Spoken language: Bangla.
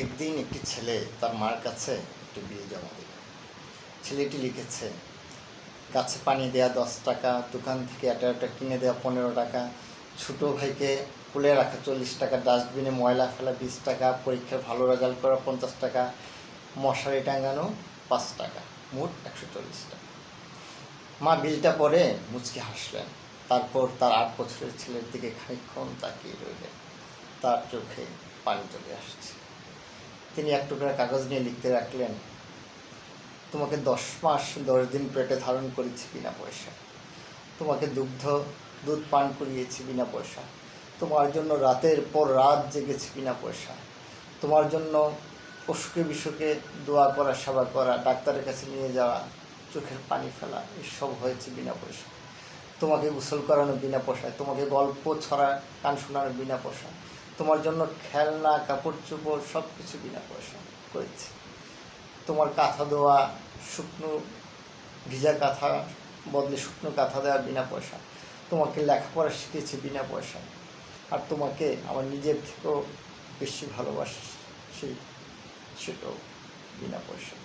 একদিন একটি ছেলে তার মার কাছে একটি বিল জমা দিল। ছেলেটি লিখেছে, গাছে পানি দেওয়া দশ টাকা, দোকান থেকে একটা কিনে দেওয়া পনেরো টাকা, ছোটো ভাইকে কুলে রাখা চল্লিশ টাকা, ডাস্টবিনে ময়লা ফেলা বিশ টাকা পরীক্ষায় ভালো রেজাল্ট করা পঞ্চাশ টাকা, মশারি টাঙানো পাঁচ টাকা, মোট একশো চল্লিশ টাকা। মা বিলটা পরে মুচকি হাসলেন। তারপর তার আট বছরের ছেলের দিকে খানিকক্ষণ তাকিয়ে রইলেন। তার চোখে পানি চলে আসছে। তিনি এক টুকরা কাগজ নিয়ে লিখতে রাখলেন, তোমাকে দশ মাস, দশ দিন পেটে ধারণ করেছি বিনা পয়সা। তোমাকে দুগ্ধ, দুধ পান করিয়েছি বিনা পয়সা। তোমার জন্য রাতের পর রাত জেগেছি বিনা পয়সা। তোমার জন্য অসুখে বিসুখে দোয়া করা, সেবা করা, ডাক্তারের কাছে নিয়ে যাওয়া, চোখের পানি ফেলা, এসব হয়েছে বিনা পয়সা। তোমাকে গোসল করানো বিনা পয়সায় তোমাকে গল্প ছড়া, গান শোনানো বিনা পয়সা। তোমার জন্য খেলনা কাপড় চোপড় সব কিছু বিনা পয়সা করেছি। তোমার কাঁথা দেওয়া শুকনো ভিজা কাঁথা বদলে শুকনো কাঁথা দেওয়া বিনা পয়সা তোমাকে লেখাপড়া শিখেছি বিনা পয়সা আর তোমাকে আমার নিজের থেকেও বেশি ভালোবাসি সেটাও বিনা পয়সা